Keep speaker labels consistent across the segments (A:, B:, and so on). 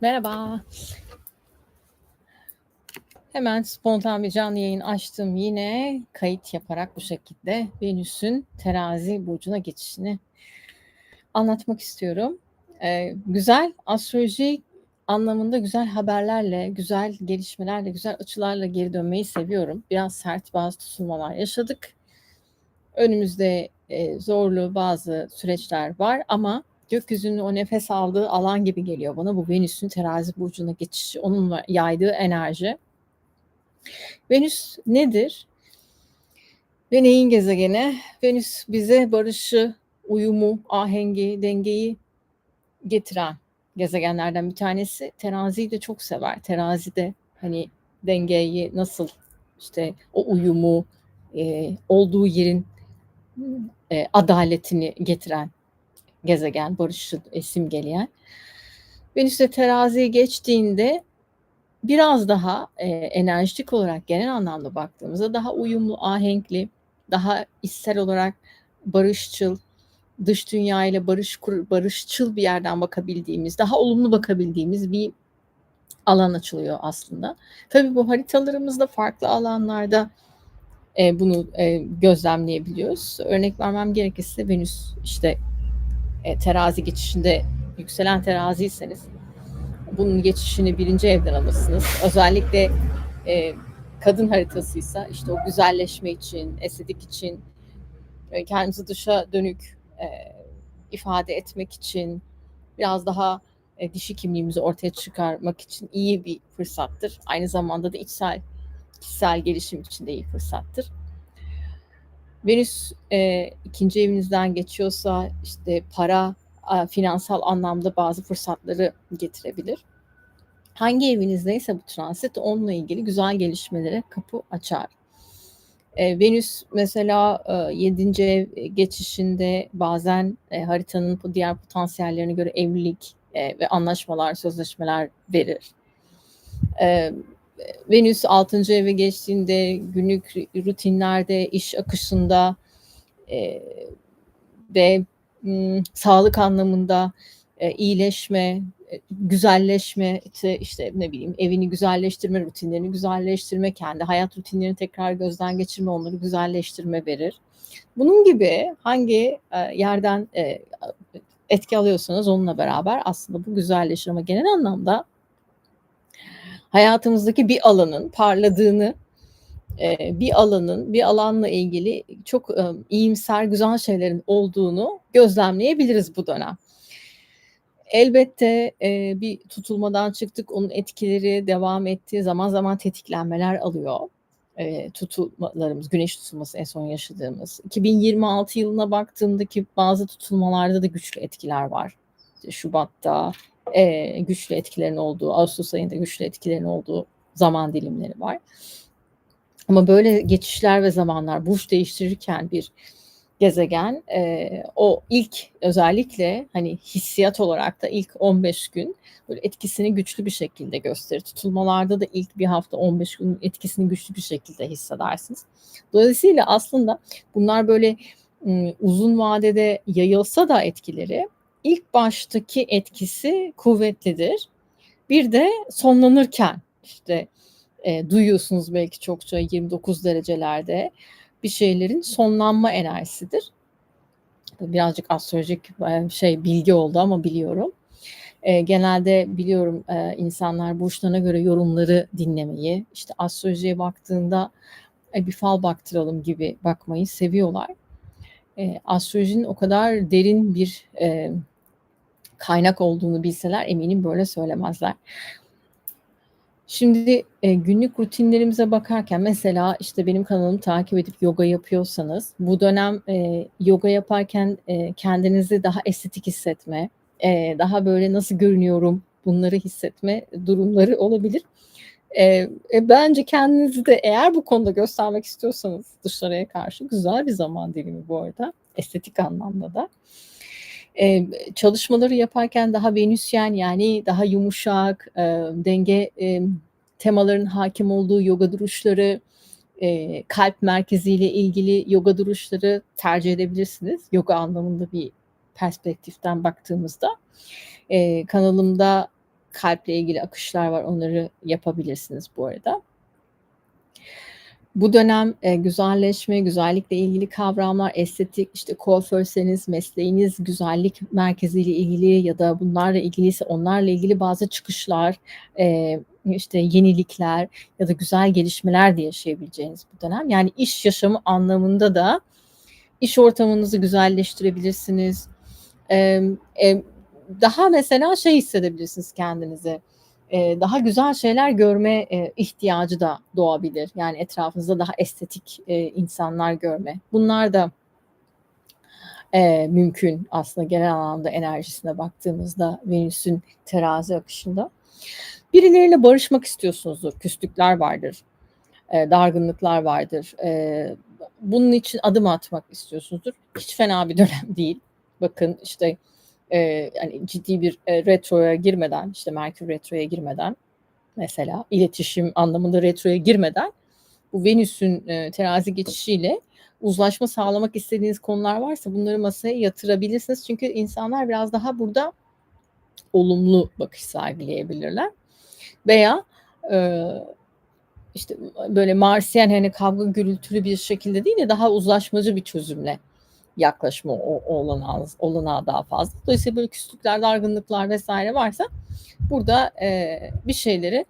A: Merhaba. Hemen spontan bir canlı yayın açtım yine kayıt yaparak bu şekilde Venüs'ün terazi burcuna geçişini anlatmak istiyorum. Ee, güzel astroloji anlamında güzel haberlerle, güzel gelişmelerle, güzel açılarla geri dönmeyi seviyorum. Biraz sert bazı tutulmalar yaşadık. Önümüzde e, zorlu bazı süreçler var ama gökyüzünün o nefes aldığı alan gibi geliyor bana bu Venüs'ün terazi burcuna geçişi, onun yaydığı enerji. Venüs nedir? Ve neyin gezegeni? Venüs bize barışı, uyumu, ahengi, dengeyi getiren gezegenlerden bir tanesi. Teraziyi de çok sever. Terazi de hani dengeyi nasıl işte o uyumu, e, olduğu yerin e, adaletini getiren gezegen, barışı simgeleyen. Venüs de teraziye geçtiğinde biraz daha e, enerjik olarak genel anlamda baktığımızda daha uyumlu, ahenkli, daha içsel olarak barışçıl, dış dünya ile barış barışçıl bir yerden bakabildiğimiz, daha olumlu bakabildiğimiz bir alan açılıyor aslında. Tabii bu haritalarımızda farklı alanlarda e, bunu e, gözlemleyebiliyoruz. Örnek vermem gerekirse Venüs işte e, terazi geçişinde yükselen teraziyseniz bunun geçişini birinci evden alırsınız. Özellikle e, kadın haritasıysa işte o güzelleşme için, estetik için, e, kendimizi dışa dönük e, ifade etmek için, biraz daha e, dişi kimliğimizi ortaya çıkarmak için iyi bir fırsattır. Aynı zamanda da içsel, kişisel gelişim için de iyi fırsattır. Venüs e, ikinci evinizden geçiyorsa işte para, a, finansal anlamda bazı fırsatları getirebilir. Hangi evinizdeyse bu transit onunla ilgili güzel gelişmelere kapı açar. E, Venüs mesela e, 7. ev geçişinde bazen e, haritanın diğer potansiyellerine göre evlilik e, ve anlaşmalar, sözleşmeler verir. E, Venüs 6. eve geçtiğinde günlük rutinlerde, iş akışında e, ve m, sağlık anlamında e, iyileşme, e, güzelleşme, işte, ne bileyim evini güzelleştirme, rutinlerini güzelleştirme, kendi hayat rutinlerini tekrar gözden geçirme, onları güzelleştirme verir. Bunun gibi hangi e, yerden e, etki alıyorsanız onunla beraber aslında bu güzelleşir ama genel anlamda hayatımızdaki bir alanın parladığını, e, bir alanın, bir alanla ilgili çok e, iyimser, güzel şeylerin olduğunu gözlemleyebiliriz bu dönem. Elbette e, bir tutulmadan çıktık, onun etkileri devam etti, zaman zaman tetiklenmeler alıyor. Tutulmalarımız, güneş tutulması en son yaşadığımız. 2026 yılına baktığımdaki bazı tutulmalarda da güçlü etkiler var. Şubat'ta, e, güçlü etkilerin olduğu, Ağustos ayında güçlü etkilerin olduğu zaman dilimleri var. Ama böyle geçişler ve zamanlar burç değiştirirken bir gezegen e, o ilk özellikle hani hissiyat olarak da ilk 15 gün böyle etkisini güçlü bir şekilde gösterir. Tutulmalarda da ilk bir hafta 15 gün etkisini güçlü bir şekilde hissedersiniz. Dolayısıyla aslında bunlar böyle uzun vadede yayılsa da etkileri ilk baştaki etkisi kuvvetlidir. Bir de sonlanırken işte e, duyuyorsunuz belki çokça 29 derecelerde bir şeylerin sonlanma enerjisidir. Birazcık astrolojik e, şey bilgi oldu ama biliyorum. E, genelde biliyorum e, insanlar burçlarına göre yorumları dinlemeyi, işte astrolojiye baktığında e, bir fal baktıralım gibi bakmayı seviyorlar. E, astrolojinin o kadar derin bir e, kaynak olduğunu bilseler eminim böyle söylemezler. Şimdi e, günlük rutinlerimize bakarken mesela işte benim kanalımı takip edip yoga yapıyorsanız bu dönem e, yoga yaparken e, kendinizi daha estetik hissetme, e, daha böyle nasıl görünüyorum bunları hissetme durumları olabilir. E, e, bence kendinizi de eğer bu konuda göstermek istiyorsanız dışarıya karşı güzel bir zaman dilimi bu arada estetik anlamda da. Eee, çalışmaları yaparken daha Venüsyen yani daha yumuşak, eee, denge, emm, temaların hakim olduğu yoga duruşları, eee, kalp merkeziyle ilgili yoga duruşları tercih edebilirsiniz. Yoga anlamında bir perspektiften baktığımızda. Eee, kanalımda kalple ilgili akışlar var. Onları yapabilirsiniz bu arada. Bu dönem e, güzelleşme, güzellikle ilgili kavramlar, estetik, işte kuaförseniz mesleğiniz güzellik merkeziyle ilgili ya da bunlarla ilgiliyse onlarla ilgili bazı çıkışlar, e, işte yenilikler ya da güzel gelişmeler de yaşayabileceğiniz bu dönem. Yani iş yaşamı anlamında da iş ortamınızı güzelleştirebilirsiniz. E, e, daha mesela şey hissedebilirsiniz kendinize e, daha güzel şeyler görme e, ihtiyacı da doğabilir. Yani etrafınızda daha estetik e, insanlar görme. Bunlar da mümkün aslında genel anlamda enerjisine baktığımızda Venüs'ün terazi akışında. Birileriyle barışmak istiyorsunuzdur. Küslükler vardır. Dargınlıklar vardır. Bunun için adım atmak istiyorsunuzdur. Hiç fena bir dönem değil. Bakın işte e, yani ciddi bir e, retroya girmeden işte Merkür retroya girmeden mesela iletişim anlamında retroya girmeden bu Venüs'ün e, terazi geçişiyle uzlaşma sağlamak istediğiniz konular varsa bunları masaya yatırabilirsiniz. Çünkü insanlar biraz daha burada olumlu bakış sergileyebilirler. Veya e, işte böyle Marsiyen hani kavga gürültülü bir şekilde değil de daha uzlaşmacı bir çözümle yaklaşma olanağı, olanağı daha fazla. Dolayısıyla böyle küslükler, dargınlıklar vesaire varsa burada e, bir şeyleri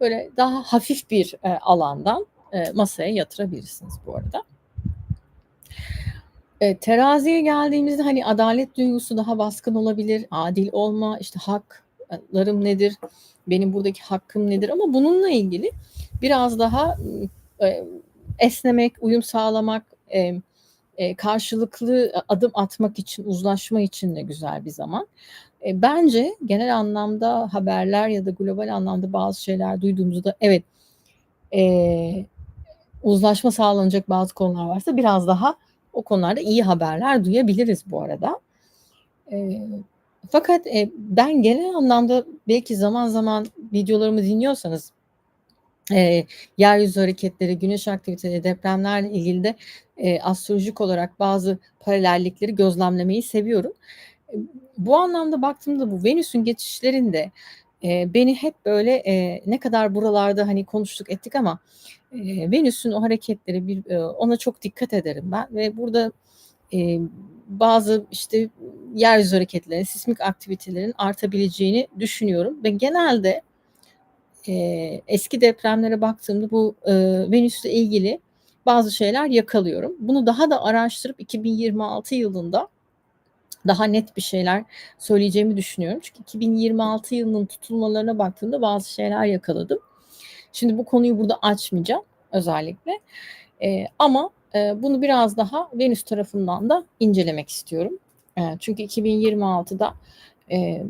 A: böyle daha hafif bir e, alandan e, masaya yatırabilirsiniz bu arada. E, teraziye geldiğimizde hani adalet duygusu daha baskın olabilir. Adil olma, işte haklarım nedir, benim buradaki hakkım nedir ama bununla ilgili biraz daha e, esnemek, uyum sağlamak, e, e, karşılıklı adım atmak için, uzlaşma için de güzel bir zaman. E, bence genel anlamda haberler ya da global anlamda bazı şeyler duyduğumuzda evet e, uzlaşma sağlanacak bazı konular varsa biraz daha o konularda iyi haberler duyabiliriz bu arada. E, fakat e, ben genel anlamda belki zaman zaman videolarımı dinliyorsanız e, yeryüzü hareketleri, güneş aktiviteleri, depremlerle ilgili de e, astrolojik olarak bazı paralellikleri gözlemlemeyi seviyorum. E, bu anlamda baktığımda bu Venüs'ün geçişlerinde e, beni hep böyle e, ne kadar buralarda hani konuştuk ettik ama e, Venüs'ün o hareketleri bir e, ona çok dikkat ederim ben ve burada e, bazı işte yeryüzü hareketlerinin, sismik aktivitelerin artabileceğini düşünüyorum ve genelde e, eski depremlere baktığımda bu e, Venüs'le ilgili bazı şeyler yakalıyorum. Bunu daha da araştırıp 2026 yılında daha net bir şeyler söyleyeceğimi düşünüyorum. Çünkü 2026 yılının tutulmalarına baktığımda bazı şeyler yakaladım. Şimdi bu konuyu burada açmayacağım özellikle. E, ama e, bunu biraz daha Venüs tarafından da incelemek istiyorum. E, çünkü 2026'da e,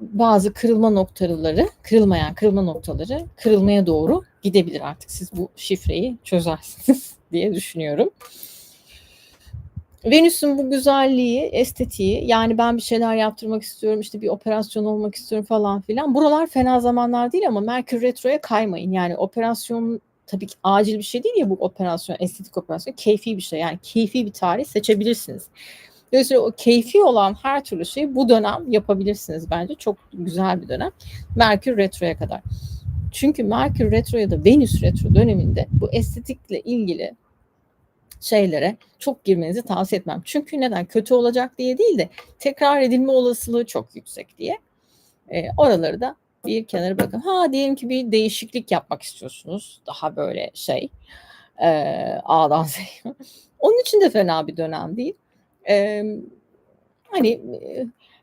A: bazı kırılma noktaları, kırılmayan kırılma noktaları kırılmaya doğru gidebilir artık. Siz bu şifreyi çözersiniz diye düşünüyorum. Venüs'ün bu güzelliği, estetiği yani ben bir şeyler yaptırmak istiyorum işte bir operasyon olmak istiyorum falan filan. Buralar fena zamanlar değil ama Merkür Retro'ya kaymayın. Yani operasyon tabii ki acil bir şey değil ya bu operasyon, estetik operasyon keyfi bir şey. Yani keyfi bir tarih seçebilirsiniz. Dolayısıyla o keyfi olan her türlü şeyi bu dönem yapabilirsiniz bence. Çok güzel bir dönem. Merkür Retro'ya kadar. Çünkü Merkür Retro ya da Venüs Retro döneminde bu estetikle ilgili şeylere çok girmenizi tavsiye etmem. Çünkü neden? Kötü olacak diye değil de tekrar edilme olasılığı çok yüksek diye. E, oraları da bir kenara bakın. Ha diyelim ki bir değişiklik yapmak istiyorsunuz. Daha böyle şey e, A'dan Z'ye. Onun için de fena bir dönem değil. E, hani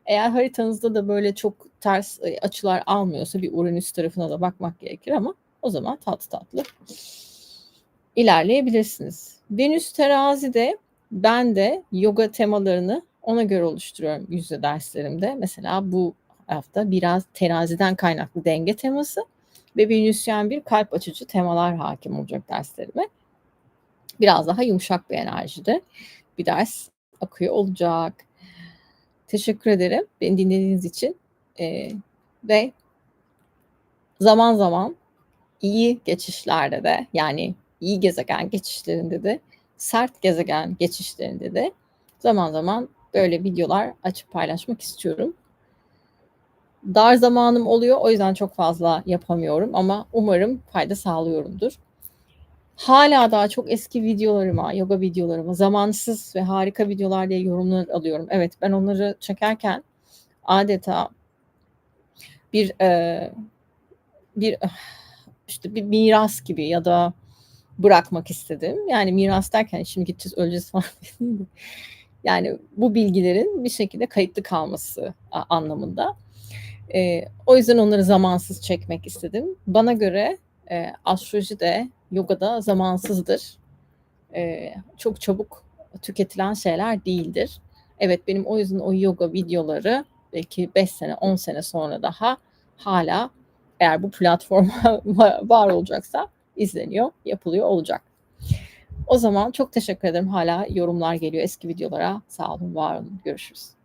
A: eğer haritanızda da böyle çok ters açılar almıyorsa bir Uranüs tarafına da bakmak gerekir ama o zaman tatlı tatlı ilerleyebilirsiniz. Venüs terazide ben de yoga temalarını ona göre oluşturuyorum yüzde derslerimde. Mesela bu hafta biraz teraziden kaynaklı denge teması ve Venüsyen bir kalp açıcı temalar hakim olacak derslerime. Biraz daha yumuşak bir enerjide bir ders akıyor olacak. Teşekkür ederim beni dinlediğiniz için. Ee, ve zaman zaman iyi geçişlerde de yani iyi gezegen geçişlerinde de sert gezegen geçişlerinde de zaman zaman böyle videolar açıp paylaşmak istiyorum. dar zamanım oluyor. O yüzden çok fazla yapamıyorum ama umarım fayda sağlıyorumdur. Hala daha çok eski videolarıma, yoga videolarıma zamansız ve harika videolar diye yorumlar alıyorum. Evet ben onları çekerken adeta bir e, bir işte bir miras gibi ya da bırakmak istedim. Yani miras derken şimdi gideceğiz öleceğiz falan? Yani bu bilgilerin bir şekilde kayıtlı kalması anlamında. E, o yüzden onları zamansız çekmek istedim. Bana göre e, astroloji de yoga da zamansızdır. E, çok çabuk tüketilen şeyler değildir. Evet benim o yüzden o yoga videoları belki 5 sene 10 sene sonra daha hala eğer bu platform var olacaksa izleniyor, yapılıyor olacak. O zaman çok teşekkür ederim. Hala yorumlar geliyor eski videolara. Sağ olun, var olun. Görüşürüz.